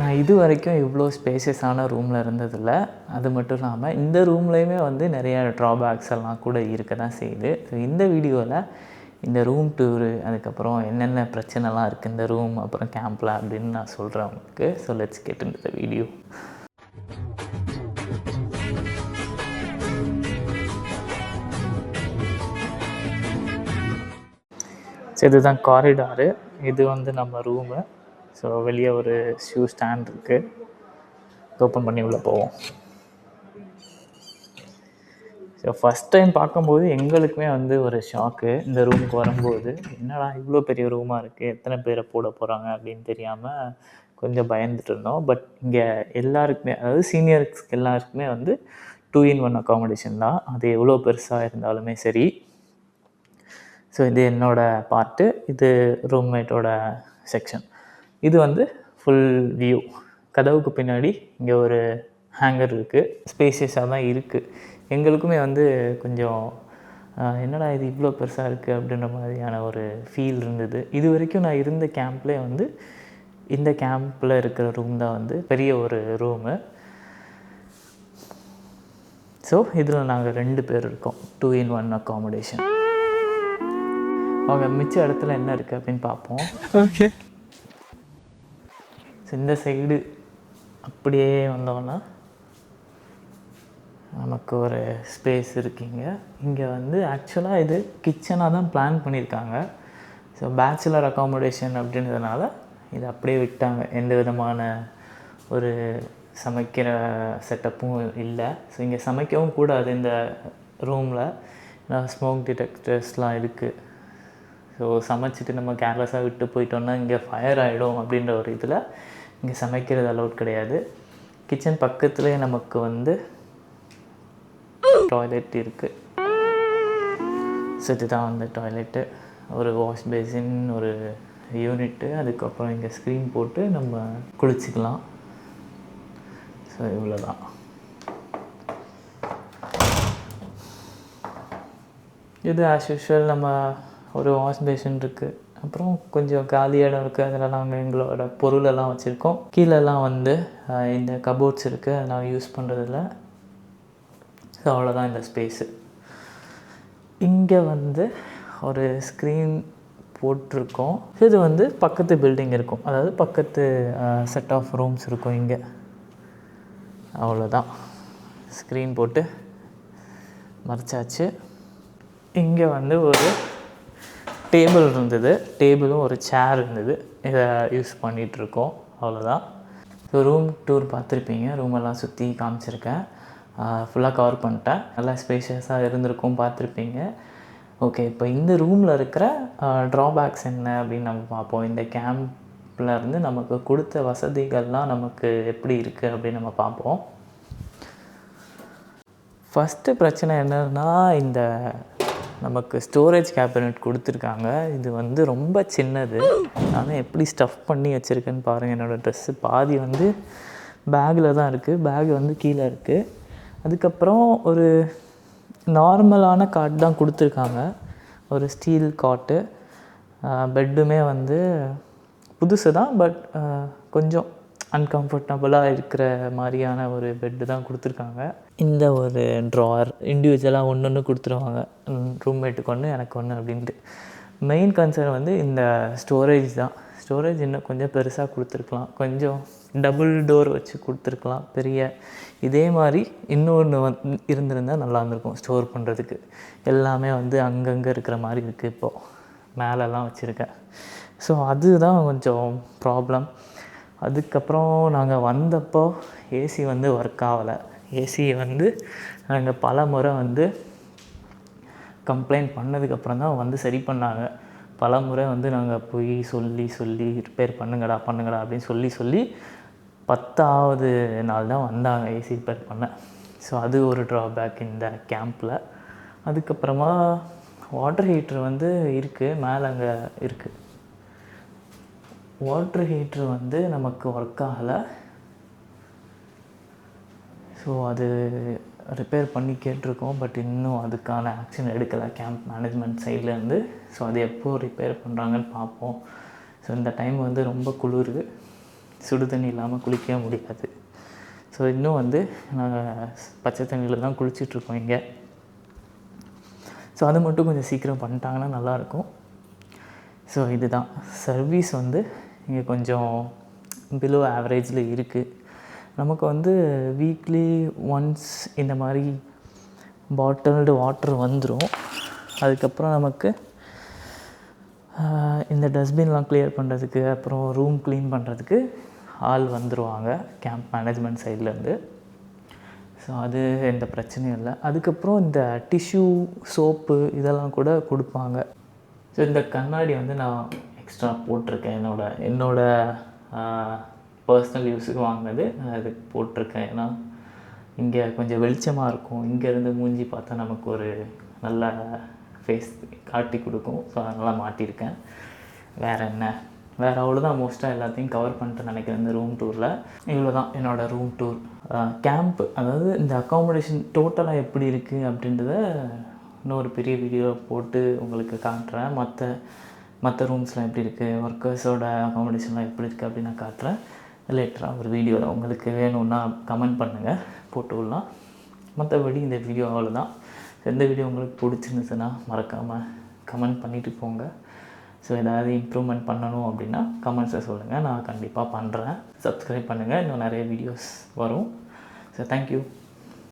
நான் இது வரைக்கும் இவ்வளோ ஸ்பேசியஸான ரூமில் இருந்ததில்ல. அது மட்டும் இல்லாமல் இந்த ரூம்லேயுமே வந்து நிறைய ட்ராபேக்ஸ் எல்லாம் கூட இருக்க தான் செய்யுது. ஸோ இந்த வீடியோவில் இந்த ரூம் டூரு அதுக்கப்புறம் என்னென்ன பிரச்சனைலாம் இருக்குது இந்த ரூம் அப்புறம் கேம்பில் அப்படின்னு நான் சொல்கிறேன் உங்களுக்கு ஸோ லெட்ஸ் கெட் இந்த வீடியோ ஸோ இதுதான் காரிடாரு இது வந்து நம்ம ரூமு ஸோ வெளியே ஒரு ஷூ ஸ்டாண்ட் இருக்குது ஓப்பன் பண்ணி உள்ளே போவோம். ஸோ ஃபஸ்ட் டைம் பார்க்கும்போது எங்களுக்குமே வந்து ஒரு ஷாக்கு இந்த ரூமுக்கு வரும்போது என்னடா இவ்வளோ பெரிய ரூமாக இருக்குது எத்தனை பேரை போட போகிறாங்க அப்படின்னு தெரியாமல் கொஞ்சம் பயந்துட்டு இருந்தோம். பட் இங்கே எல்லாருக்குமே அதாவது சீனியர்ஸ்க்கு எல்லாருக்குமே வந்து டூ இன் ஒன் அக்காமடேஷன் தான். அது எவ்வளோ பெருசாக இருந்தாலுமே சரி. ஸோ இது என்னோடய பார்ட்டு இது ரூம்மேட்டோட செக்ஷன் இது வந்து ஃபுல் வியூ கதவுக்கு பின்னாடி இங்கே ஒரு ஹேங்கர் இருக்குது ஸ்பேசியஸாக தான் இருக்குது எங்களுக்குமே வந்து கொஞ்சம் என்னடா இது இவ்வளோ பெருசாக இருக்குது அப்படின்ற மாதிரியான ஒரு ஃபீல் இருந்தது. இது வரைக்கும் நான் இருந்த கேம்ப்லேயே வந்து இந்த கேம்பில் இருக்கிற ரூம் தான் வந்து பெரிய ஒரு ரூமு ஸோ இதில் நாங்கள் ரெண்டு பேர் இருக்கோம். டூ இன் ஒன் அக்காமடேஷன் அவங்க மிச்ச இடத்துல என்ன இருக்குது அப்படின்னு பார்ப்போம். ஓகே ஸோ இந்த சைடு அப்படியே வந்தோன்னா நமக்கு ஒரு ஸ்பேஸ் இருக்குங்க. இங்கே வந்து ஆக்சுவலாக இது கிச்சனாக தான் பிளான் பண்ணியிருக்காங்க. ஸோ பேச்சுலர் அக்காமடேஷன் அப்படின்றதுனால இது அப்படியே விட்டாங்க. எந்த விதமான ஒரு சமைக்கிற செட்டப்பும் இல்லை. ஸோ இங்கே சமைக்கவும் கூடாது இந்த ரூமில் ஏன்னா ஸ்மோக் டிடெக்டர்ஸ்லாம் இருக்குது ஸோ சமைச்சிட்டு நம்ம கேர்லெஸ்ஸாக விட்டு போயிட்டோன்னா இங்கே ஃபயர் ஆகிடும் அப்படின்ற ஒரு இதில் இங்கே சமைக்கிறது அலௌட் கிடையாது. கிச்சன் பக்கத்துலேயே நமக்கு வந்து டாய்லெட் இருக்குது ஸோ இதுதான் வந்து டாய்லெட்டு ஒரு வாஷ் பேசின் ஒரு யூனிட்டு அதுக்கப்புறம் இங்கே ஸ்க்ரீன் போட்டு நம்ம குளிச்சுக்கலாம். ஸோ இவ்வளோ தான் இது ஆஸ் யூஷுவல் நம்ம ஒரு வாஷ் பேஷன் இருக்குது அப்புறம் கொஞ்சம் காலி இடம் இருக்குது அதில் நாங்கள் எங்களோட பொருளெல்லாம் வச்சுருக்கோம். கீழெல்லாம் வந்து இந்த கபோர்ட்ஸ் இருக்குது அதை நாங்கள் யூஸ் பண்ணுறதில்ல ஸோ அவ்வளோதான் இந்த ஸ்பேஸு இங்கே வந்து ஒரு ஸ்க்ரீன் போட்டிருக்கோம். இது வந்து பக்கத்து பில்டிங் இருக்கும். அதாவது பக்கத்து செட் ஆஃப் ரூம்ஸ் இருக்கும் இங்கே. அவ்வளோதான் ஸ்க்ரீன் போட்டு மறைச்சாச்சு. இங்கே வந்து ஒரு டேபிள் இருந்தது. டேபிளும் ஒரு சேர் இருந்தது. இதை யூஸ் பண்ணிகிட்ருக்கோம் அவ்வளோதான். ஸோ ரூம் டூர் பார்த்துருப்பீங்க. ரூமெல்லாம் சுற்றி காமிச்சிருக்கேன். ஃபுல்லாக கவர் பண்ணிட்டேன். நல்லா ஸ்பேஷியஸாக இருந்திருக்கும் பார்த்துருப்பீங்க. ஓகே இப்போ இந்த ரூமில் இருக்கிற ட்ராபேக்ஸ் என்ன அப்படின்னு நம்ம பார்ப்போம். இந்த கேம்பில் இருந்து நமக்கு கொடுத்த வசதிகள்லாம் நமக்கு எப்படி இருக்குது அப்படின்னு நம்ம பார்ப்போம். ஃபஸ்ட்டு பிரச்சனை என்னன்னா இந்த நமக்கு ஸ்டோரேஜ் கேபினட் கொடுத்துருக்காங்க. இது வந்து ரொம்ப சின்னது. நான் எப்படி ஸ்டஃப் பண்ணி வச்சுருக்கேன்னு பாருங்கள் என்னோடய ட்ரெஸ்ஸு பாதி வந்து பேக்கில் தான் இருக்குது பேக் வந்து கீழே இருக்குது அதுக்கப்புறம் ஒரு நார்மலான காட் தான் கொடுத்துருக்காங்க. ஒரு ஸ்டீல் காட்டு பெட்டுமே வந்து புதுசு தான் பட் கொஞ்சம் அன்கம்ஃபர்டபுளாக இருக்கிற மாதிரியான ஒரு பெட்டு தான் கொடுத்துருக்காங்க. இந்த ஒரு ட்ரார் இண்டிவிஜுவலாக ஒன்று ஒன்று கொடுத்துருவாங்க ரூம்மேட்டுக்கு ஒன்று எனக்கு ஒன்று அப்படின்ட்டு. மெயின் கன்சர்ன் வந்து இந்த ஸ்டோரேஜ் தான். ஸ்டோரேஜ் இன்னும் கொஞ்சம் பெருசாக கொடுத்துருக்கலாம். கொஞ்சம் டபுள் டோர் வச்சு கொடுத்துருக்கலாம். பெரிய இதே மாதிரி இன்னொன்று வந் இருந்திருந்தால் நல்லா இருந்திருக்கும் ஸ்டோர் பண்ணுறதுக்கு எல்லாமே வந்து அங்கங்கே இருக்கிற மாதிரி இருக்குது இப்போது மேலெல்லாம் வச்சுருக்கேன் ஸோ அதுதான் கொஞ்சம் ப்ராப்ளம் அதுக்கப்புறம் நாங்கள் வந்தப்போ ஏசி வந்து ஒர்க் ஆகலை. ஏசியை வந்து நாங்கள் பல முறை வந்து கம்ப்ளைண்ட் பண்ணதுக்கப்புறம் தான் வந்து சரி பண்ணாங்க. பல முறை வந்து நாங்கள் போய் சொல்லி சொல்லி ரிப்பேர் பண்ணுங்கடா பண்ணுங்கடா அப்படின்னு சொல்லி சொல்லி பத்தாவது நாள் தான் வந்தாங்க ஏசி ரிப்பேர் பண்ண. ஸோ அது ஒரு ட்ராபேக் இந்த கேம்பில் அதுக்கப்புறமா வாட்டர் ஹீட்ரு வந்து இருக்குது மேலே அங்கே இருக்குது வாட்ரு ஹீட்ரு வந்து நமக்கு ஒர்க் ஆகலை. ஸோ அது ரிப்பேர் பண்ணி கேட்டிருக்கோம் பட் இன்னும் அதுக்கான ஆக்ஷன் எடுக்கலை. கேம்ப் மேனேஜ்மெண்ட் சைட்லேருந்து ஸோ அது எப்போ ரிப்பேர் பண்ணுறாங்கன்னு பார்ப்போம். ஸோ இந்த டைம் வந்து ரொம்ப குளிர் சுடு தண்ணி இல்லாமல் குளிக்கவே முடியாது. ஸோ இன்னும் வந்து நாங்கள் பச்சை தண்ணியில் தான் குளிச்சிட்ருக்கோம் இங்கே. ஸோ அது மட்டும் கொஞ்சம் சீக்கிரம் பண்ணிட்டாங்கன்னா நல்லாயிருக்கும் ஸோ இதுதான். சர்வீஸ் வந்து இங்கே கொஞ்சம் பிலோ ஆவரேஜில் இருக்குது நமக்கு வந்து வீக்லி ஒன்ஸ் இந்த மாதிரி பாட்டில்டு வாட்டர் வந்துடும் அதுக்கப்புறம் நமக்கு இந்த டஸ்ட்பின்லாம் க்ளியர் பண்ணுறதுக்கு அப்புறம் ரூம் க்ளீன் பண்ணுறதுக்கு ஆள் வந்துடுவாங்க கேம்ப் மேனேஜ்மெண்ட் சைட்லேருந்து ஸோ அது எந்த பிரச்சனையும் இல்லை. அதுக்கப்புறம் இந்த டிஷ்யூ சோப்பு இதெல்லாம் கூட கொடுப்பாங்க. ஸோ இந்த கண்ணாடி வந்து நான் எக்ஸ்ட்ரா போட்டிருக்கேன். என்னோட என்னோட பர்சனல் யூஸுக்கு வாங்கினது நான் அதுக்கு போட்டிருக்கேன். ஏன்னா இங்கே கொஞ்சம் வெளிச்சமாக இருக்கும். இங்கேருந்து மூஞ்சி பார்த்தா நமக்கு ஒரு நல்ல ஃபேஸ் காட்டி கொடுக்கும். ஸோ அதனால் மாட்டியிருக்கேன். வேறு என்ன? வேறு அவ்வளோதான் மோஸ்ட்டாக எல்லாத்தையும் கவர் பண்ணிட்டு நினைக்கிறேன் இந்த ரூம் டூரில் இவ்வளோ தான் என்னோடய ரூம் டூர் கேம்ப் அதாவது இந்த அக்காமடேஷன் டோட்டலாக எப்படி இருக்குது அப்படின்றத இன்னொரு பெரிய வீடியோ போட்டு உங்களுக்கு காட்டுறேன். மற்ற மற்ற ரூம்ஸ்லாம் எப்படி இருக்குது ஒர்க்கர்ஸோட அகாமடேஷன்லாம் எப்படி இருக்குது அப்படின்னு நான் காட்டுறேன். லேட்டராக ஒரு வீடியோவில் உங்களுக்கு வேணும்னா கமெண்ட் பண்ணுங்கள் போட்டு விடலாம். மற்றபடி இந்த வீடியோ அவ்வளோதான் எந்த வீடியோ உங்களுக்கு பிடிச்சிருந்துச்சுன்னா மறக்காமல் கமெண்ட் பண்ணிவிட்டு போங்க. ஸோ ஏதாவது இம்ப்ரூவ்மெண்ட் பண்ணணும் அப்படின்னா கமெண்ட்ஸை சொல்லுங்கள் நான் கண்டிப்பாக பண்ணுறேன் சப்ஸ்கிரைப் பண்ணுங்கள் இன்னும் நிறைய வீடியோஸ் வரும். So thank you